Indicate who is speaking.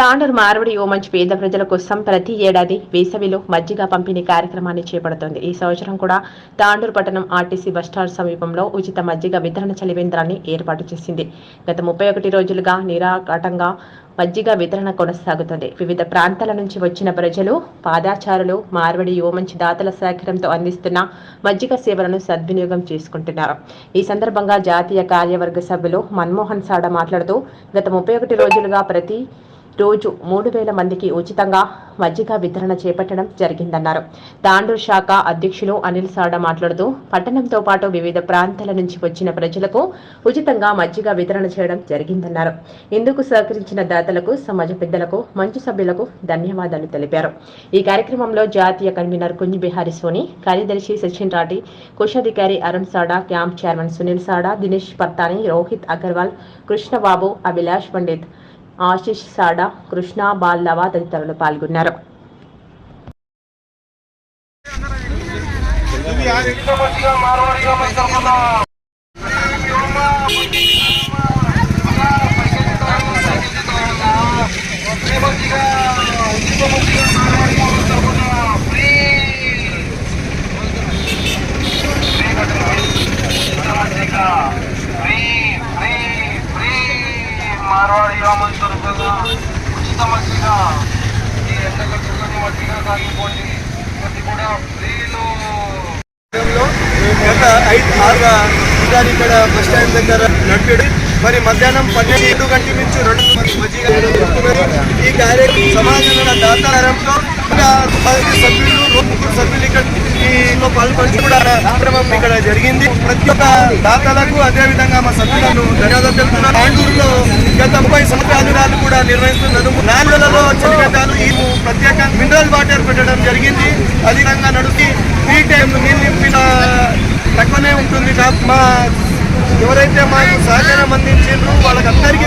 Speaker 1: తాండూరు మార్వడి ఓమంచి పేద ప్రజల కోసం ప్రతి ఏడాది వేసవిలో మజ్జిగ పంపిణీ కార్యక్రమాన్ని చేపడుతోంది. ఈ సంవత్సరం కూడా తాండూరు పట్టణం ఆర్టీసీ బస్టాండ్ సమీపంలో ఉచిత మజ్జిగ వితరణ చలివేంద్రాన్ని ఏర్పాటు చేసింది. గత ముప్పై ఒకటి రోజులుగా నిరాఘాటంగా మజ్జిగ వితరణ కొనసాగుతుంది. వివిధ ప్రాంతాల నుంచి వచ్చిన ప్రజలు పాదాచారులు మార్వడి యువమంచి దాతల సహకారంతో అందిస్తున్న మజ్జిగ సేవలను సద్వినియోగం చేసుకుంటున్నారు. ఈ సందర్భంగా జాతీయ కార్యవర్గ సభ్యులు మన్మోహన్ సాడ మాట్లాడుతూ గత ముప్పై ఒకటి రోజులుగా ప్రతి రోజు మూడు వేల మందికి ఉచితంగా మజ్జిగ వితరణ చేపట్టడం జరిగిందన్నారు. తాండూర్ శాఖ అధ్యక్షులు అనిల్ సాడా మాట్లాడుతూ పట్టణంతో పాటు వివిధ ప్రాంతాల నుంచి వచ్చిన ప్రజలకు ఉచితంగా మజ్జిగ వితరణ చేయడం జరిగిందన్నారు. ఇందుకు సహకరించిన దాతలకు సమాజ పెద్దలకు మంచు సభ్యులకు ధన్యవాదాలు తెలిపారు. ఈ కార్యక్రమంలో జాతీయ కన్వీనర్ కుంజ్ బిహారీ సోని కార్యదర్శి సచిన్ రాటి కోశాధికారి అరుణ్ సాడా క్యాంప్ చైర్మన్ సునీల్ సాడా దినేష్ పర్తాని రోహిత్ అగర్వాల్ కృష్ణబాబు అభిలాష్ పండిత్ ఆశిష్ సాడా కృష్ణ బాల్లవ తదితరులు పాల్గొన్నారు.
Speaker 2: ఈ ఎండ కట్టుకొని సాగిపోండి ఇది కూడా ఫ్రీలో
Speaker 3: గత ఐదు ఆరుగా గారు ఇక్కడ బస్ స్టాండ్ దగ్గర నడిపాడు మరి మధ్యాహ్నం పన్నెండు గంటల నుంచి రెండు మంది ఈ కార్యక్రమం సమాజంలో దాతారంతో పది సభ్యులు ముగ్గురు సభ్యులు ఇక్కడ ఈలో పాల్గొని కూడా కార్యక్రమం ఇక్కడ జరిగింది ప్రతి ఒక్క దాతలకు అదేవిధంగా మా సభ్యులను ధన్యవాదాలు తెలుపుతున్నాను. తాండూరులో గత ముప్పై సంవత్సరాలు కూడా నిర్వహిస్తున్నారు నాలుగులలో చలిగడ్డాలు ఈ ప్రత్యేకంగా మినరల్ వాటర్ పెట్టడం జరిగింది. అధికంగా నడిపి ఈ టైం నీళ్ళు తక్కువనే ఉంటుంది. మా ఎవరైతే మాకు సహకారం అందించారు వాళ్ళకందరికీ